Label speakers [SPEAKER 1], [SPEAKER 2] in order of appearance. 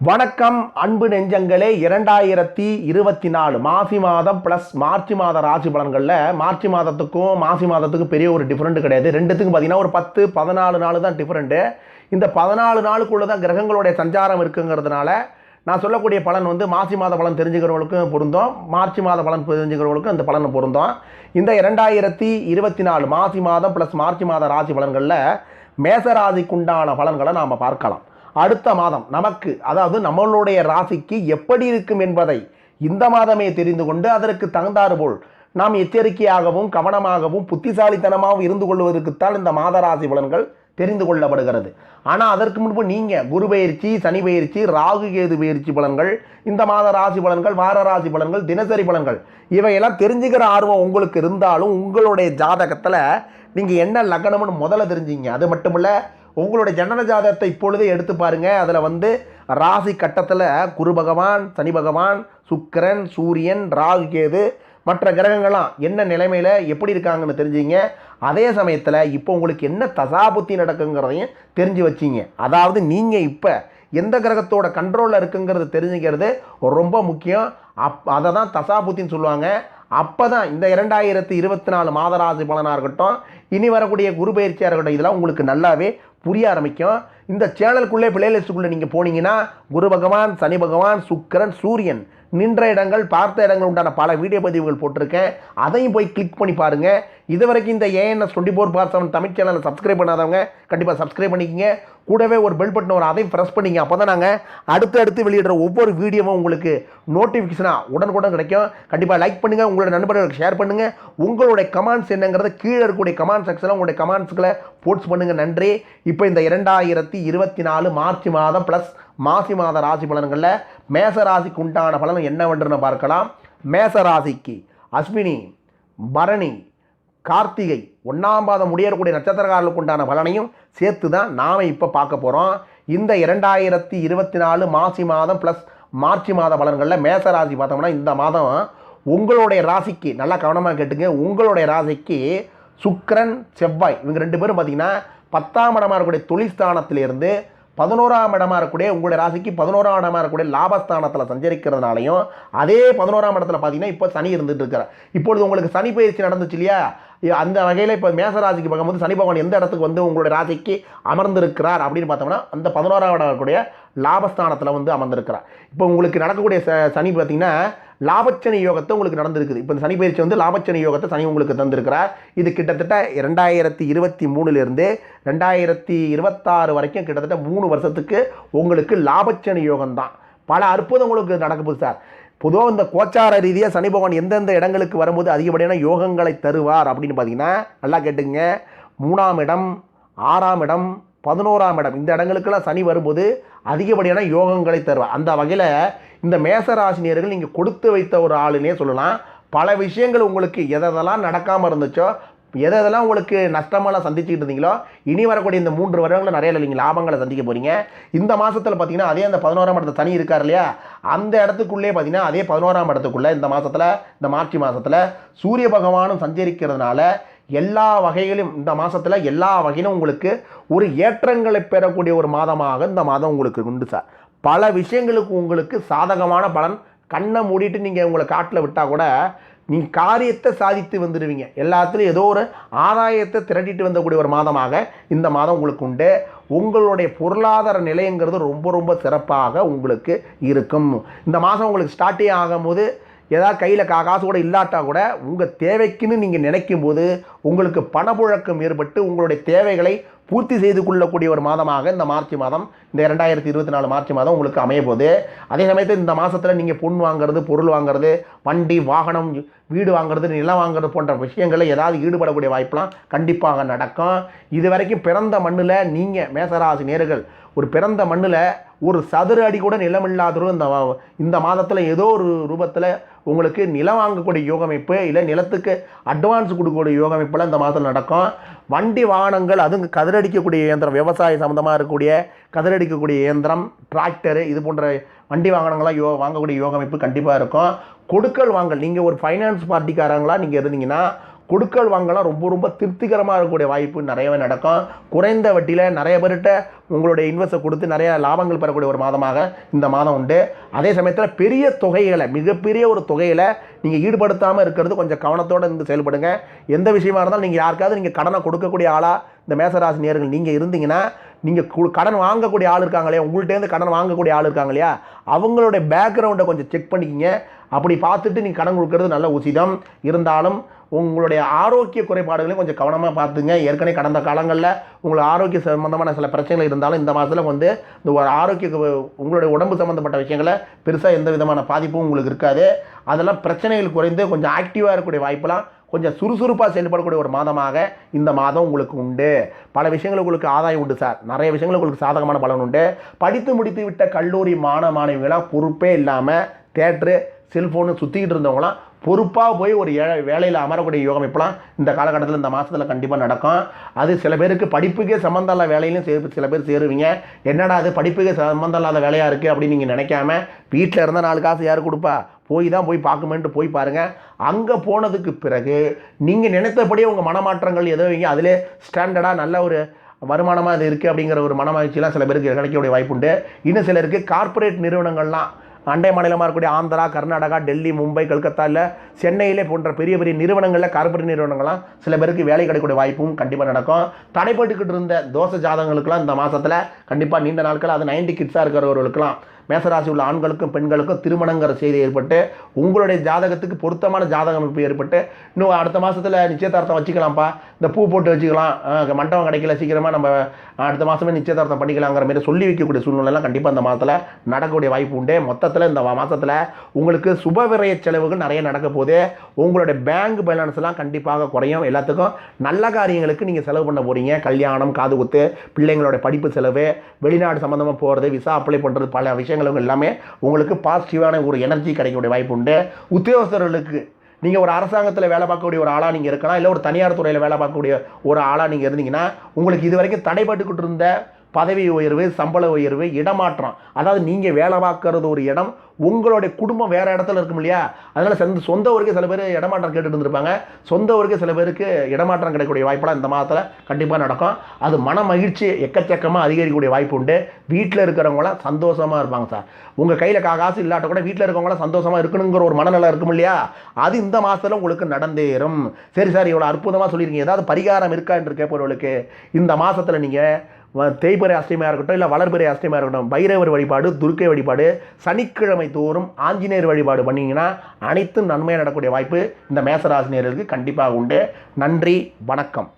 [SPEAKER 1] வணக்கம் அன்பு நெஞ்சங்களே. இரண்டாயிரத்தி இருபத்தி நாலு மாசி மாதம் ப்ளஸ் மார்ச் மாத ராசி பலன்களில் மார்ச் மாதத்துக்கும் மாசி மாதத்துக்கும் பெரிய ஒரு டிஃப்ரெண்ட் கிடையாது. ரெண்டுத்துக்கும் பார்த்தீங்கன்னா ஒரு பத்து பதினாலு நாள் தான் டிஃப்ரெண்ட்டு இந்த பதினாலு நாளுக்குள்ளே தான் கிரகங்களுடைய சஞ்சாரம் இருக்குங்கிறதுனால நான் சொல்லக்கூடிய பலன் வந்து மாசி மாத பலன் தெரிஞ்சுக்கிறவங்களுக்கும் பொருந்தும். மார்ச் மாத பலன் தெரிஞ்சுக்கிறவங்களுக்கும் இந்த பலன் பொருந்தோம். இந்த இரண்டாயிரத்தி இருபத்தி நாலு மாசி மாதம் ப்ளஸ் மார்ச் மாத ராசி பலன்களில் மேசராசிக்குண்டான பலன்களை நாம் பார்க்கலாம். அடுத்த மாதம் நமக்கு அதாவது நம்மளுடைய ராசிக்கு எப்படி இருக்கும் என்பதை இந்த மாதமே தெரிந்து கொண்டு அதற்கு தகுந்தாறு போல் நாம் எச்சரிக்கையாகவும் கவனமாகவும் புத்திசாலித்தனமாகவும் இருந்து கொள்வதற்குத்தான் இந்த மாத ராசி பலன்கள் தெரிந்து கொள்ளப்படுகிறது. ஆனால் அதற்கு முன்பு நீங்கள் குரு பயிற்சி சனி பயிற்சி ராகு கேது பயிற்சி பலன்கள் இந்த மாத ராசி பலன்கள் வார ராசி பலன்கள் தினசரி பலன்கள் இவையெல்லாம் தெரிஞ்சுக்கிற ஆர்வம் உங்களுக்கு இருந்தாலும் உங்களுடைய ஜாதகத்தில் நீங்கள் என்ன லக்னம்னு முதல்ல தெரிஞ்சிங்க அது மட்டும் இல்லை உங்களுடைய ஜனன ஜாதகத்தை இப்பொழுதே எடுத்து பாருங்க. அதில் வந்து ராசி கட்டத்தில் குரு பகவான் சனி பகவான் சுக்கிரன் சூரியன் ராகு கேது மற்ற கிரகங்கள்லாம் என்ன நிலைமையில் எப்படி இருக்காங்கன்னு தெரிஞ்சிங்க. அதே சமயத்தில் இப்போ உங்களுக்கு என்ன தசாபுத்தி நடக்குங்கிறதையும் தெரிஞ்சு வச்சிங்க. அதாவது நீங்கள் இப்போ எந்த கிரகத்தோட கண்ட்ரோலில் இருக்குங்கிறது தெரிஞ்சுக்கிறது ரொம்ப முக்கியம். அப் அதை தான் தசாபுத்தின்னு சொல்லுவாங்க. அப்போ தான் இந்த இரண்டாயிரத்தி இருபத்தி நாலு மாதராசி பலனாக இருக்கட்டும் இனி வரக்கூடிய குரு பயிற்சியாக இருக்கட்டும் இதெல்லாம் உங்களுக்கு நல்லாவே புரிய ஆரம்பிக்கும். இந்த சேனலுக்குள்ளே பிளேலிஸ்ட்டுக்குள்ளே நீங்கள் போனீங்கன்னா குரு பகவான் சனி பகவான் சுக்கிரன் சூரியன் நின்ற இடங்கள் பார்த்த இடங்கள் உண்டான பல வீடியோ பதிவுகள் போட்டிருக்கேன். அதையும் போய் கிளிக் பண்ணி பாருங்கள் இது வரைக்கும் இந்த ANS twenty four bar seven Tamil சேனலை சப்ஸ்கிரைப் பண்ணாதவங்க கண்டிப்பாக சப்ஸ்கிரைப் பண்ணிக்கங்க. கூடவே ஒரு பெல் பட்டன் வரும் அதையும் ப்ரெஸ் பண்ணிங்க. அப்போ தான் நாங்கள் அடுத்து அடுத்து வெளியிடுற ஒவ்வொரு வீடியோவும் உங்களுக்கு நோட்டிஃபிகேஷனாக உடனுக்குடன் கிடைக்கும். கண்டிப்பாக லைக் பண்ணுங்கள் உங்களோட நண்பர்களுக்கு ஷேர் பண்ணுங்கள் உங்களுடைய கமெண்ட்ஸ் என்னங்கிறத கீழே இருக்கக்கூடிய கமெண்ட் செக்ஷனில் உங்களுடைய கமெண்ட்ஸ்களை போட்ஸ் பண்ணுங்கள் நன்றி. இப்போ இந்த இரண்டாயிரத்தி இருபத்தி நாலு மார்ச் மாதம் ப்ளஸ் மாசி மாத ராசி பலன்களில் மேச ராசிக்கு உண்டான பலன் என்னவென்று பார்க்கலாம். மேச ராசிக்கு அஸ்வினி பரணி கார்த்திகை ஒன்றாம் பாதம் முடியக்கூடிய நட்சத்திரக்காரர்களுக்கு உண்டான பலனையும் சேர்த்து தான் நாம் இப்போ பார்க்க போகிறோம் இந்த இரண்டாயிரத்தி இருபத்தி நாலு மாசி மாதம் ப்ளஸ் மார்ச் மாத பலன்களில் மேச ராசி பார்த்தோம்னா இந்த மாதம் உங்களுடைய ராசிக்கு நல்லா கவனமாக கேட்டுங்க. உங்களுடைய ராசிக்கு சுக்கரன் செவ்வாய் இவங்க ரெண்டு பேரும் பார்த்திங்கன்னா பத்தாம் இடமாக இருக்கக்கூடிய தொழில்ஸ்தானத்திலிருந்து பதினோராம் இடமா இருக்கக்கூடிய உங்களுடைய ராசிக்கு பதினோராம் இடமா இருக்கக்கூடிய லாபஸ்தானத்தில் சஞ்சரிக்கிறதுனாலையும் அதே பதினோராம் இடத்துல பார்த்தீங்கன்னா இப்போ சனி இருந்துட்டு இருக்கிறார் இப்பொழுது உங்களுக்கு சனி பயிற்சி நடந்துச்சு இல்லையா? அந்த வகையில் இப்போ மேச ராசிக்கு பார்க்கும்போது சனி பகவான் எந்த இடத்துக்கு வந்து உங்களுடைய ராசிக்கு அமர்ந்திருக்கிறார் அப்படின்னு பார்த்தோம்னா அந்த பதினோராம் இடம் இருக்கக்கூடிய லாபஸ்தானத்தில் வந்து அமர்ந்திருக்கிறார். இப்போ உங்களுக்கு நடக்கக்கூடிய ச- சனி பார்த்தீங்கன்னா லாபச்சனி யோகத்தை உங்களுக்கு நடந்திருக்குது. இப்போ இந்த சனி பயிற்சி வந்து லாபச்சனி யோகத்தை சனி உங்களுக்கு தந்திருக்கிறார். இது கிட்டத்தட்ட ரெண்டாயிரத்தி இருபத்தி மூணுலேருந்து ரெண்டாயிரத்தி இருபத்தாறு வரைக்கும் கிட்டத்தட்ட மூணு வருஷத்துக்கு உங்களுக்கு லாபச்சனி யோகம் தான் பல அற்புதம் உங்களுக்கு நடக்க சார். பொதுவாக இந்த கோச்சார ரீதியாக சனி பகவான் எந்தெந்த இடங்களுக்கு வரும்போது அதிகப்படியான யோகங்களை தருவார் அப்படின்னு பார்த்தீங்கன்னா நல்லா கேட்டுங்க மூணாம் இடம் ஆறாம் இடம் பதினோராம் இடம். இந்த இடங்களுக்கெல்லாம் சனி வரும்போது அதிகப்படியான யோகங்களை தருவார். அந்த வகையில் இந்த மேசராசினியர்கள் நீங்கள் கொடுத்து வைத்த ஒரு ஆளுன்னே சொல்லலாம். பல விஷயங்கள் உங்களுக்கு எதெல்லாம் நடக்காமல் இருந்துச்சோ எதை எதெல்லாம் உங்களுக்கு நஷ்டமெல்லாம் சந்திச்சுட்டு இருந்தீங்களோ இனி வரக்கூடிய இந்த மூன்று வருடங்களில் நிறைய நீங்கள் லாபங்களை சந்திக்க போகிறீங்க இந்த மாதத்தில் பார்த்தீங்கன்னா அதே அந்த பதினோராம் இடத்துல சனி இருக்கார் இல்லையா? அந்த இடத்துக்குள்ளே பார்த்தீங்கன்னா அதே பதினோராம் இடத்துக்குள்ளே இந்த மாதத்தில் இந்த மார்ச் மாதத்தில் சூரிய பகவானும் சஞ்சரிக்கிறதுனால எல்லா வகையிலும் இந்த மாதத்தில் எல்லா வகையிலும் உங்களுக்கு ஒரு ஏற்றங்களை பெறக்கூடிய ஒரு மாதமாக இந்த மாதம் உங்களுக்கு உண்டு சார். பல விஷயங்களுக்கு உங்களுக்கு சாதகமான பலன். கண்ணை மூடிட்டு நீங்கள் உங்களை காட்டில் விட்டால் கூட நீங்கள் காரியத்தை சாதித்து வந்துடுவீங்க. எல்லாத்துலேயும் ஏதோ ஒரு ஆதாயத்தை திரட்டிட்டு வந்தக்கூடிய ஒரு மாதமாக இந்த மாதம் உங்களுக்கு உண்டு. உங்களுடைய பொருளாதார நிலைங்கிறது ரொம்ப ரொம்ப சிறப்பாக உங்களுக்கு இருக்கும். இந்த மாதம் உங்களுக்கு ஸ்டார்டே ஆகும்போது ஏதாவது கையில் கா காசு கூட இல்லாட்டா கூட உங்கள் தேவைக்குன்னு நீங்கள் நினைக்கும் போது உங்களுக்கு பணப்புழக்கம் ஏற்பட்டு உங்களுடைய தேவைகளை பூர்த்தி செய்து கொள்ளக்கூடிய ஒரு மாதமாக இந்த மார்ச் மாதம் இந்த ரெண்டாயிரத்தி இருபத்தி நாலு மார்ச் மாதம் உங்களுக்கு அமைய போகுது அதே சமயத்தில் இந்த மாதத்தில் நீங்கள் பொன் வாங்குறது பொருள் வாங்குறது வண்டி வாகனம் வீடு வாங்குறது நிலம் வாங்குறது போன்ற விஷயங்களில் ஏதாவது ஈடுபடக்கூடிய வாய்ப்பெலாம் கண்டிப்பாக நடக்கும். இது வரைக்கும் பிறந்த மண்ணில் நீங்கள் மேசராசி நேர்கள் ஒரு பிறந்த மண்ணில் ஒரு சதுர அடி கூட நிலம் இல்லாதவரும் இந்த இந்த மாதத்தில் ஏதோ ஒரு ரூபத்தில் உங்களுக்கு நிலம் வாங்கக்கூடிய யோகமைப்பு இல்லை நிலத்துக்கு அட்வான்ஸ் கொடுக்கக்கூடிய யோகமைப்புலாம் இந்த மாதத்தில் நடக்கும். வண்டி வாகனங்கள் அதுங்க கதிரடிக்கக்கூடிய இயந்திரம் விவசாய சம்மந்தமாக இருக்கக்கூடிய கதிரடிக்கக்கூடிய இயந்திரம் டிராக்டரு இது போன்ற வண்டி வாகனங்கள்லாம் யோ வாங்கக்கூடிய யோகமைப்பு கண்டிப்பாக இருக்கும். கொடுக்கல் வாங்கல் நீங்கள் ஒரு ஃபைனான்ஸ் பார்ட்டிக்காரங்களா நீங்கள் இருந்தீங்கன்னா கொடுக்கல் வாங்கலாம் ரொம்ப ரொம்ப திருப்திகரமாக இருக்கக்கூடிய வாய்ப்பு நிறையவே நடக்கும். குறைந்த வட்டியில் நிறைய பேர்கிட்ட உங்களுடைய இன்வெஸ்ட்டை கொடுத்து நிறைய லாபங்கள் பெறக்கூடிய ஒரு மாதமாக இந்த மாதம் உண்டு. அதே சமயத்தில் பெரிய தொகைகளை மிகப்பெரிய ஒரு தொகையில் நீங்கள் ஈடுபடுத்தாமல் இருக்கிறது கொஞ்சம் கவனத்தோடு இருந்து செயல்படுங்க. எந்த விஷயமா இருந்தாலும் நீங்கள் யாருக்காவது நீங்கள் கடனை கொடுக்கக்கூடிய ஆளாக இந்த மேசராசி நேர்கள் நீங்கள் இருந்தீங்கன்னா நீங்கள் கு கடன் வாங்கக்கூடிய ஆள் இருக்காங்க இல்லையா? உங்கள்கிட்டேருந்து கடன் வாங்கக்கூடிய ஆள் இருக்காங்க இல்லையா? அவங்களுடைய பேக்ரவுண்டை கொஞ்சம் செக் பண்ணிக்கிங்க. அப்படி பார்த்துட்டு நீங்கள் கடன் கொடுக்கறது நல்ல உசிதம். இருந்தாலும் உங்களுடைய ஆரோக்கிய குறைபாடுகளையும் கொஞ்சம் கவனமாக பார்த்துங்க. ஏற்கனவே கடந்த காலங்களில் உங்களுக்கு ஆரோக்கிய சம்மந்தமான சில பிரச்சனைகள் இருந்தாலும் இந்த மாதத்தில் வந்து இந்த ஒரு ஆரோக்கிய உங்களுடைய உடம்பு சம்மந்தப்பட்ட விஷயங்களை பெருசாக எந்த விதமான பாதிப்பும் உங்களுக்கு இருக்காது. அதெல்லாம் பிரச்சனைகள் குறைந்து கொஞ்சம் ஆக்டிவாக இருக்கக்கூடிய வாய்ப்பெல்லாம் கொஞ்சம் சுறுசுறுப்பாக செயல்படக்கூடிய ஒரு மாதமாக இந்த மாதம் உங்களுக்கு உண்டு. பல விஷயங்கள் உங்களுக்கு ஆதாயம் உண்டு சார். நிறைய விஷயங்கள் உங்களுக்கு சாதகமான பலன் உண்டு. படித்து முடித்து விட்ட கல்லூரி மாணவ மாணவிகளாக பொறுப்பே இல்லாமல் தேட்ரு செல்ஃபோனு சுற்றிக்கிட்டு இருந்தவங்களாம் பொறுப்பாக போய் ஒரு ஏழை வேலையில் அமரக்கூடிய யோகம் இப்போலாம் இந்த காலகட்டத்தில் இந்த மாதத்தில் கண்டிப்பாக நடக்கும். அது சில பேருக்கு படிப்புக்கே சம்மந்தம் இல்லாத வேலையிலும் சே சில பேர் சேருவீங்க. என்னடா அது படிப்புக்கே சம்மந்தம் இல்லாத வேலையாக இருக்குது அப்படின்னு நீங்கள் நினைக்காம வீட்டில் இருந்தால் நாலு காசு யார் கொடுப்பா? போய் தான் போய் பார்க்குமேன்ட்டு போய் பாருங்கள் அங்கே போனதுக்கு பிறகு நீங்கள் நினைத்தபடியே உங்கள் மனமாற்றங்கள் எதோ வைங்க அதிலே ஸ்டாண்டர்டாக நல்ல ஒரு வருமானமாக அது இருக்குது அப்படிங்கிற ஒரு மனமகிழ்ச்சியெலாம் சில பேருக்கு கிடைக்கக்கூடிய வாய்ப்பு உண்டு. இன்னும் சிலருக்கு கார்ப்பரேட் நிறுவனங்கள்லாம் அண்டை மாநிலமாக இருக்கக்கூடிய ஆந்திரா கர்நாடகா டெல்லி மும்பை கல்கத்தா இல்லை சென்னையிலே போன்ற பெரிய பெரிய நிறுவனங்களில் கார்பரேட் நிறுவனங்கள்லாம் சில பேருக்கு வேலை கிடைக்கக்கூடிய வாய்ப்பும் கண்டிப்பாக நடக்கும். தடைப்பட்டுக்கிட்டு இருந்த தோசை ஜாதகங்களுக்கெல்லாம் இந்த மாதத்தில் கண்டிப்பாக நீண்ட நாட்கள் அது நைன்டி கிட்ஸாக இருக்கிறவர்களுக்கெல்லாம் மேசராசி உள்ள ஆண்களுக்கும் பெண்களுக்கும் திருமணங்கிற செய்தி ஏற்பட்டு உங்களுடைய ஜாதகத்துக்கு பொருத்தமான ஜாதக அமைப்பு ஏற்பட்டு இன்னும் அடுத்த மாதத்தில் நிச்சயதார்த்தம் வச்சுக்கலாம்ப்பா. இந்த பூ போட்டு வச்சுக்கலாம். மண்டபம் கிடைக்கல சீக்கிரமாக நம்ம அடுத்த மாதமே நிச்சயதார்த்தம் பண்ணிக்கலாங்கிற மாதிரி சொல்லி வைக்கக்கூடிய சூழ்நிலைலாம் கண்டிப்பாக இந்த மாதத்தில் நடக்கக்கூடிய வாய்ப்பு உண்டு. மொத்தத்தில் இந்த மாதத்தில் உங்களுக்கு சுபவிரய செலவுகள் நிறைய நடக்க போகுது. உங்களுடைய பேங்க் பேலன்ஸ்லாம் கண்டிப்பாக குறையும். எல்லாத்துக்கும் நல்ல காரியங்களுக்கு நீங்கள் செலவு பண்ண போகிறீங்க கல்யாணம் காது குத்து பிள்ளைங்களோட படிப்பு செலவு வெளிநாடு சம்மந்தமாக போகிறது விசா அப்ளை பண்ணுறது பல விஷயம் விஷயங்கள் எல்லாமே உங்களுக்கு பாசிட்டிவான ஒரு எனர்ஜி கிடைக்கக்கூடிய வாய்ப்பு உண்டு. உத்தியோகஸ்தர்களுக்கு நீங்கள் ஒரு அரசாங்கத்தில் வேலை பார்க்கக்கூடிய ஒரு ஆளாக நீங்கள் இருக்கலாம் இல்லை ஒரு தனியார் துறையில் வேலை பார்க்கக்கூடிய ஒரு ஆளாக நீங்கள் இருந்தீங்கன்னா உங்களுக்கு இது வரைக்கும் தடைபட்டுக்கிட்டு இருந்த பதவி உயர்வு சம்பள உயர்வு இடமாற்றம். அதாவது நீங்கள் வேலை பார்க்கறது ஒரு இடம் உங்களுடைய குடும்பம் வேறு இடத்துல இருக்கும் இல்லையா? அதனால் சொந்த சொந்த ஊருக்கு சில பேர் இடமாற்றம் கேட்டுட்டு இருந்திருப்பாங்க. சொந்த ஊருக்கு சில பேருக்கு இடமாற்றம் கிடைக்கக்கூடிய வாய்ப்பெல்லாம் இந்த மாதத்தில் கண்டிப்பாக நடக்கும். அது மன மகிழ்ச்சி எக்கச்சக்கமாக அதிகரிக்கக்கூடிய வாய்ப்பு உண்டு. வீட்டில் இருக்கிறவங்களாம் சந்தோஷமாக இருப்பாங்க சார். உங்கள் கையில் கா காசு இல்லாட்ட கூட வீட்டில் இருக்கவங்களாம் சந்தோஷமாக இருக்கணுங்கிற ஒரு மனநிலை இருக்கும் இல்லையா? அது இந்த மாதத்தில் உங்களுக்கு நடந்தேறும். சரி சார் இவ்வளோ அற்புதமாக சொல்லியிருக்கீங்க. ஏதாவது பரிகாரம் இருக்கா என்று கேட்பவர்களுக்கு இந்த மாதத்தில் நீங்கள் தேய்பிறை அஷ்டமியாக இருக்கட்டும் இல்லை வளர்பிறை அஷ்டமியாக இருக்கட்டும் பைரவர் வழிபாடு துர்க்கை வழிபாடு சனிக்கிழமை தோறும் ஆஞ்சநேயர் வழிபாடு பண்ணிங்கன்னா அனைத்தும் நன்மையாக நடக்கக்கூடிய வாய்ப்பு இந்த மேசராசினியர்களுக்கு கண்டிப்பாக உண்டு. நன்றி வணக்கம்.